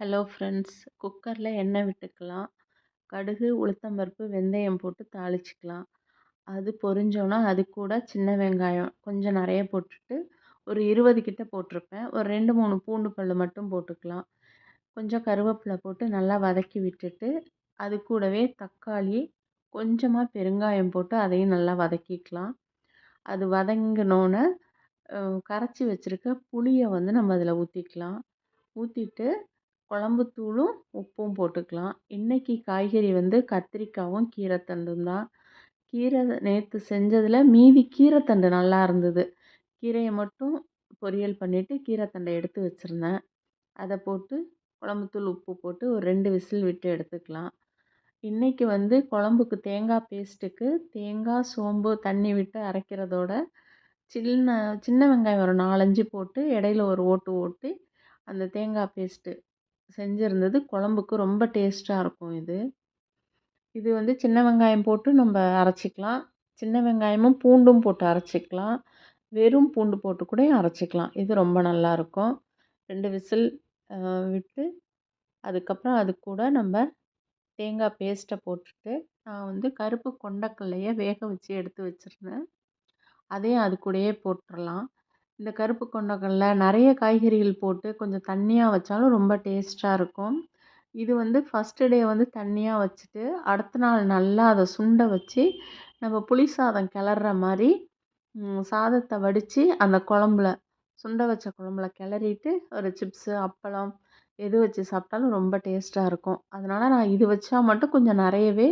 Hello friends குக்கரில் எண்ணெய் விட்டுக்கலாம். கடுகு உளுத்தம்பருப்பு வெந்தயம் போட்டு தாளிச்சிக்கலாம். அது பொரிஞ்சோன்னா அது கூட சின்ன வெங்காயம் கொஞ்சம் நிறைய போட்டுட்டு ஒரு இருபது கிட்ட போட்டிருப்பேன். ஒரு ரெண்டு மூணு பூண்டு பல் மட்டும் போட்டுக்கலாம். கொஞ்சம் கருவேப்பிலை போட்டு நல்லா வதக்கி விட்டுட்டு அது கூடவே தக்காளி கொஞ்சமாக பெருங்காயம் போட்டு அதையும் நல்லா வதக்கிக்கலாம். அது வதங்கினோன்னே கரைச்சி வச்சுருக்க புளியை வந்து நம்ம அதில் ஊற்றிக்கலாம் ஊற்றிட்டு குழம்புத்தூளும் உப்பும் போட்டுக்கலாம். இன்றைக்கி காய்கறி வந்து கத்திரிக்காயும் கீரைத்தண்டும் தான். கீரை நேற்று செஞ்சதில் மீதி கீரைத்தண்டு நல்லா இருந்தது. கீரையை மட்டும் பொரியல் பண்ணிவிட்டு கீரைத்தண்டை எடுத்து வச்சுருந்தேன். அதை போட்டு குழம்புத்தூள் உப்பு போட்டு ஒரு ரெண்டு விசில் விட்டு எடுத்துக்கலாம். இன்றைக்கி வந்து குழம்புக்கு தேங்காய் பேஸ்ட்டுக்கு தேங்காய் சோம்பு தண்ணி விட்டு அரைக்கிறதோட சின்ன சின்ன வெங்காயம் ஒரு நாலஞ்சு போட்டு இடையில ஒரு ஓட்டு ஓட்டி அந்த தேங்காய் பேஸ்ட்டு செஞ்சுருந்தது. குழம்புக்கு ரொம்ப டேஸ்ட்டாக இருக்கும் இது. இது வந்து சின்ன வெங்காயம் போட்டு நம்ம அரைச்சிக்கலாம். சின்ன வெங்காயமும் பூண்டும் போட்டு அரைச்சிக்கலாம். வெறும் பூண்டு போட்டு கூட அரைச்சிக்கலாம். இது ரொம்ப நல்லாயிருக்கும் ரெண்டு விசில் விட்டு அதுக்கப்புறம் அது கூட நம்ம தேங்காய் பேஸ்ட்டை போட்டுட்டு நான் வந்து கருப்பு கொண்டக்கல்லையை வேக வச்சு எடுத்து வச்சுருந்தேன். அதையும் அது கூடயே போட்டுடலாம் இந்த கருப்பு கொண்டக்கடல நிறைய காய்கறிகள் போட்டு கொஞ்சம் தண்ணியாக வச்சாலும் ரொம்ப டேஸ்ட்டாக இருக்கும். இது வந்து ஃபஸ்ட்டு டே வந்து தண்ணியாக வச்சுட்டு அடுத்த நாள் நல்லா அதை சுண்ட வச்சு நம்ம புளி சாதம் கிளற மாதிரி சாதத்தை வடித்து அந்த குழம்புல சுண்ட வச்ச குழம்புல கிளறிட்டு ஒரு சிப்ஸு அப்பளம் எது வச்சு சாப்பிட்டாலும் ரொம்ப டேஸ்ட்டாக இருக்கும். அதனால் நான் இது வச்சா மட்டும் கொஞ்சம் நிறையவே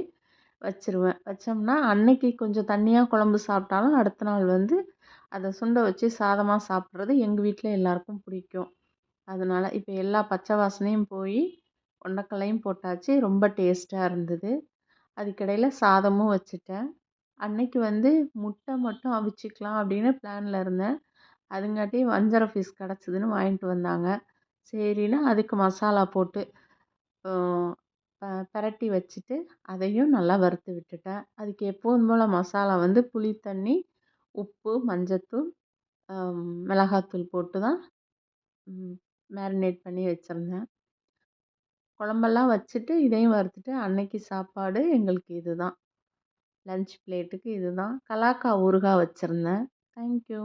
வச்சுருவேன். வச்சோம்னா அன்னைக்கு கொஞ்சம் தண்ணியாக குழம்பு சாப்பிட்டாலும் அடுத்த நாள் வந்து அதை சுண்ட வச்சு சாதமாக சாப்பிட்றது எங்கள் வீட்டில் எல்லாருக்கும் பிடிக்கும். அதனால் இப்போ எல்லா பச்சை வாசனையும் போய் கொண்டக்கல்லையும் போட்டாச்சு. ரொம்ப டேஸ்ட்டாக இருந்தது. அதுக்கிடையில் சாதமும் வச்சுட்டேன். அன்னைக்கு வந்து முட்டை மட்டும் அவிச்சிக்கலாம் அப்படின்னு பிளானில் இருந்தேன். அதுங்காட்டி வஞ்சரம் ஃபிஷ் கிடச்சிதுன்னு வாங்கிட்டு வந்தாங்க. சரின்னு அதுக்கு மசாலா போட்டு பிரட்டி வச்சுட்டு அதையும் நல்லா வறுத்து விட்டுட்டேன். அதுக்கு எப்போதும் போல் மசாலா வந்து புளி தண்ணி உப்பு மஞ்சத்தூள் மிளகாத்தூள் போட்டு தான் மேரினேட் பண்ணி வச்சுருந்தேன். குழம்பெல்லாம் வச்சுட்டு இதையும் வறுத்துட்டு அன்னைக்கு சாப்பாடு எங்களுக்கு இது தான். லன்ச் பிளேட்டுக்கு இது தான். கலாக்கா ஊறுகாய் வச்சுருந்தேன். தேங்க்யூ